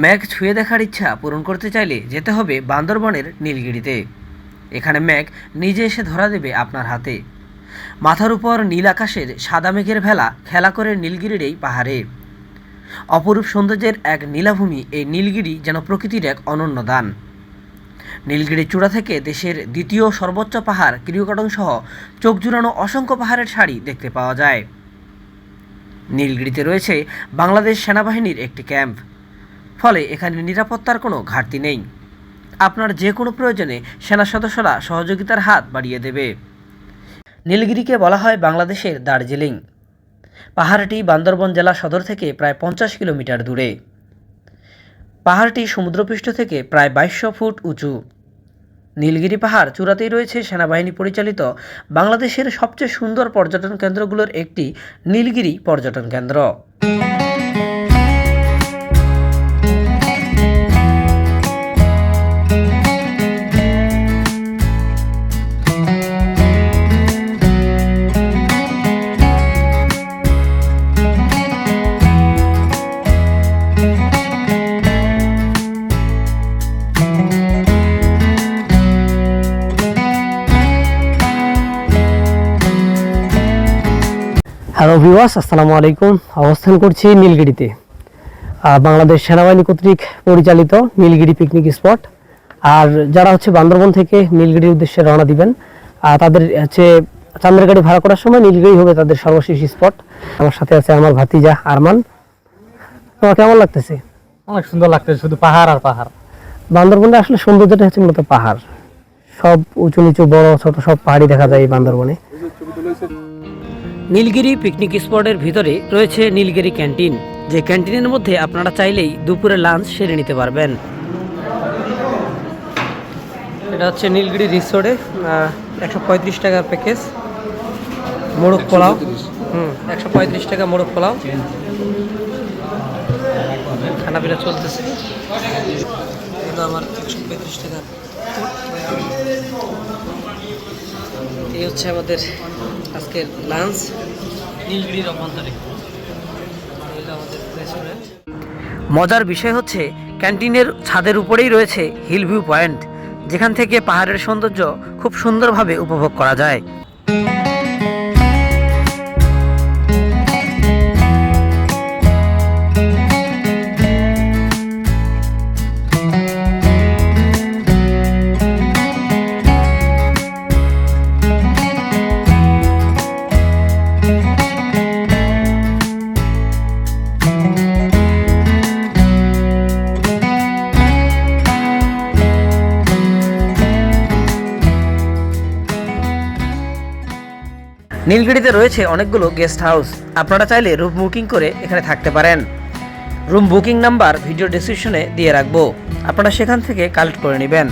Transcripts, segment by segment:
ম্যাঘ ছুঁয়ে দেখার ইচ্ছা পূরণ করতে চাইলে যেতে হবে বান্দরবনের নীলগিরিতে। এখানে ম্যাঘ নিজে এসে ধরা দেবে আপনার হাতে। মাথার উপর নীল আকাশের সাদা মেঘের ভেলা খেলা করে নীলগিরির এই পাহাড়ে। অপরূপ সৌন্দর্যের এক নীলাভূমি এই নীলগিরি যেন প্রকৃতির এক অনন্য দান। নীলগিরি চূড়া থেকে দেশের দ্বিতীয় সর্বোচ্চ পাহাড় কিরিয়কটন সহ চোখ জুড়ানো অসংখ্য পাহাড়ের শাড়ি দেখতে পাওয়া যায়। নীলগিরিতে রয়েছে বাংলাদেশ সেনাবাহিনীর একটি ক্যাম্প। ফলে এখানে নিরাপত্তার কোনো ঘাটতি নেই। আপনার যে কোনো প্রয়োজনে সেনা সদস্যরা সহযোগিতার হাত বাড়িয়ে দেবে। নীলগিরিকে বলা হয় বাংলাদেশের দার্জিলিং। পাহাড়টি বান্দরবন জেলা সদর থেকে প্রায় পঞ্চাশ কিলোমিটার দূরে। পাহাড়টি সমুদ্রপৃষ্ঠ থেকে প্রায় বাইশশো ফুট উঁচু। নীলগিরি পাহাড় চূড়াতেই রয়েছে সেনাবাহিনী পরিচালিত বাংলাদেশের সবচেয়ে সুন্দর পর্যটন কেন্দ্রগুলোর একটি নীলগিরি পর্যটন কেন্দ্র। হ্যালো ভিওয়াস আসসালামু আলাইকুম। অবস্থান করছি নীলগিরিতে। বাংলাদেশ সেনাবাহিনী কর্তৃক পরিচালিত নীলগিরি পিকনিক স্পট আর যারা হচ্ছে বান্দরবন থেকে নীলগিরির উদ্দেশ্যে রওনা দিবেন তাদের হচ্ছে চান্দের গাড়ি ভাড়া করার সময় নীলগিরি হবে তাদের সর্বশেষ স্পট আমার সাথে আছে আমার ভাতিজা আরমান। তোমার কেমন লাগতেছে? অনেক সুন্দর লাগতেছে শুধু পাহাড় আর পাহাড়। বান্দরবনে আসলে সৌন্দর্যটা হচ্ছে মূলত পাহাড়। সব উঁচু নিচু বড় ছোট সব পাহাড়ি দেখা যায় এই বান্দরবনে। নীলগিরি পিকনিক স্পটের ভিতরে রয়েছে নীলগিরি ক্যান্টিন যে ক্যান্টিনের মধ্যে আপনারা চাইলেই দুপুরে লাঞ্চ সেরে নিতে পারবেন। এটা হচ্ছে নীলগিরি রিসোর্টে একশো পঁয়ত্রিশ টাকার প্যাকেজ মোরগ পোলাও। হুম, একশো পঁয়ত্রিশ টাকা মোরগ পোলাও। খানা পিনা চলতেছে আমার একশো পঁয়ত্রিশ টাকার এই হচ্ছে আমাদের আজকের লাঞ্চ নীলগিরির অভ্যন্তরে আমাদের রেস্টুরেন্ট মজার বিষয় হচ্ছে ক্যান্টিনের ছাদের উপরেই রয়েছে হিলভিউ পয়েন্ট যেখান থেকে পাহাড়ের সৌন্দর্য খুব সুন্দরভাবে উপভোগ করা যায়। নীলগিরিতে রয়েছে অনেকগুলো গেস্ট হাউস আপনারা চাইলে রুম বুকিং করে এখানে থাকতে পারেন। রুম বুকিং নাম্বার ভিডিও ডিসক্রিপশনে দিয়ে রাখব। আপনারা সেখান থেকে কালেক্ট করে নেবেন।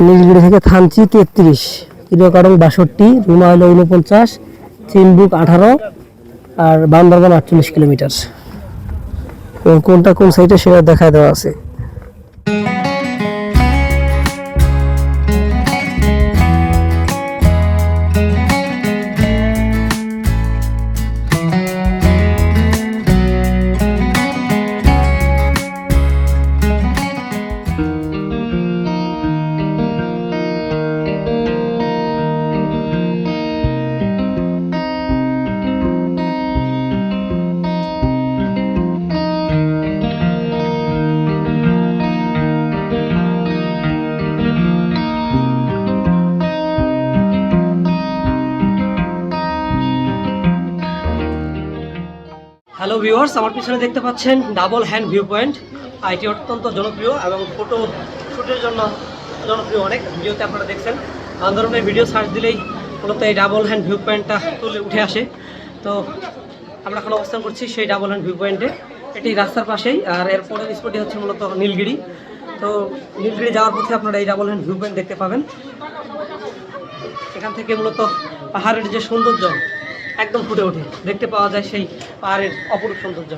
নীলগিরি থেকে থানচি তেত্রিশ। কিলোকারং বাষট্টি রুমা হলো উনপঞ্চাশ চিনবুক আঠারো, আর বান্দরবান আটচল্লিশ কিলোমিটার। কোন- কোনটা কোন সাইডে সেটা দেখা দেওয়া আছে। হ্যালো ভিউয়ার্স আমার পিছনে দেখতে পাচ্ছেন ডাবল হ্যান্ড ভিউ পয়েন্ট এটি অত্যন্ত জনপ্রিয় এবং ফটো শ্যুটের জন্য জনপ্রিয় অনেক। ভিডিওতে আপনারা দেখছেন। আন্দোলনের ভিডিও সার্চ দিলেই মূলত এই ডাবল হ্যান্ড ভিউ পয়েন্টটা তুলে উঠে আসে। তো আমরা এখন অবস্থান করছি সেই ডাবল হ্যান্ড ভিউ পয়েন্টে এটি রাস্তার পাশেই, আর এর পরের স্পটটি হচ্ছে মূলত নীলগিরি। তো নীলগিরি যাওয়ার পথে আপনারা এই ডাবল হ্যান্ড ভিউ পয়েন্ট দেখতে পাবেন। এখান থেকে মূলত পাহাড়ের যে সৌন্দর্য একদম ফুটে ওঠে। দেখতে পাওয়া যায় সেই পাহাড়ের অপরূপ সৌন্দর্য।